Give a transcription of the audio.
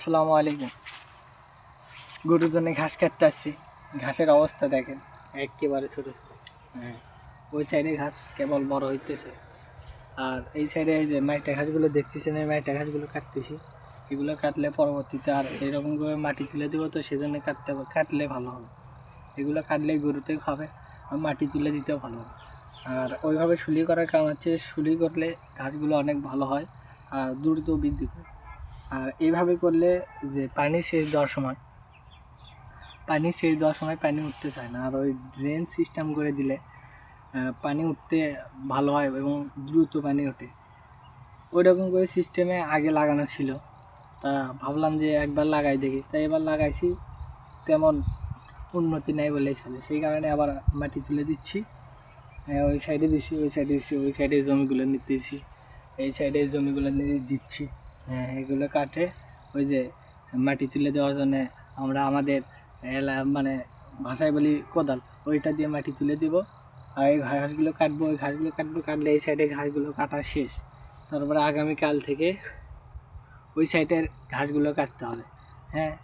আসসালামু আলাইকুম। গরুর ঘাস কাটতে আসছি। ঘাসের অবস্থা দেখেন, একেবারে ছোট ছোট। হ্যাঁ ওই সাইডে ঘাস কেবল বড় হইতেছে। আর এই সাইডে এই যে মাইটা ঘাসগুলো দেখতেছেন, এই মাইটা ঘাসগুলো কাটতেছি। এগুলো কাটলে পরবর্তীতে আর এরকমভাবে মাটি তুলে দেবো তো সেজন্য কাটতে কাটলে ভালো হবে। এগুলো কাটলে গরুতে খাবে আর মাটি তুলে দিতেও ভালো হবে। আর ওইভাবে শুলি করার কারণ হচ্ছে শুলি করলে ঘাসগুলো অনেক ভালো হয় আর দ্রুত বৃদ্ধি পায়। আর এইভাবে করলে যে পানি সেচ দেওয়ার সময়, পানি সেচ দেওয়ার সময় পানি উঠতে চায় না। আর ওই ড্রেন সিস্টেম করে দিলে পানি উঠতে ভালো হয় এবং দ্রুত পানি ওঠে। ওই রকম করে সিস্টেমে আগে লাগানো ছিল। তা ভাবলাম যে একবার লাগাই দেখি। তাই এবার লাগাইছি, তেমন উন্নতি নাই বলেই চলে। সেই কারণে আবার মাটি তুলে দিচ্ছি। ওই সাইডে দিছি, ওই সাইডে দিছি, ওই সাইডে জমিগুলো নিতেছি। এই সাইডে জমিগুলো নিয়ে দিচ্ছি। হ্যাঁ এগুলো কাটে। ওই যে মাটি তুলে দেওয়ার জন্য আমরা আমাদের, এলা মানে ভাষায় বলি কোদাল, ওইটা দিয়ে মাটি তুলে দিব। আর এই ঘাসগুলো কাটবো, ওই ঘাসগুলো কাটবো, কাটলে এই সাইডে ঘাসগুলো কাটা শেষ। তারপরে আগামীকাল থেকে ওই সাইডের ঘাসগুলো কাটতে হবে। হ্যাঁ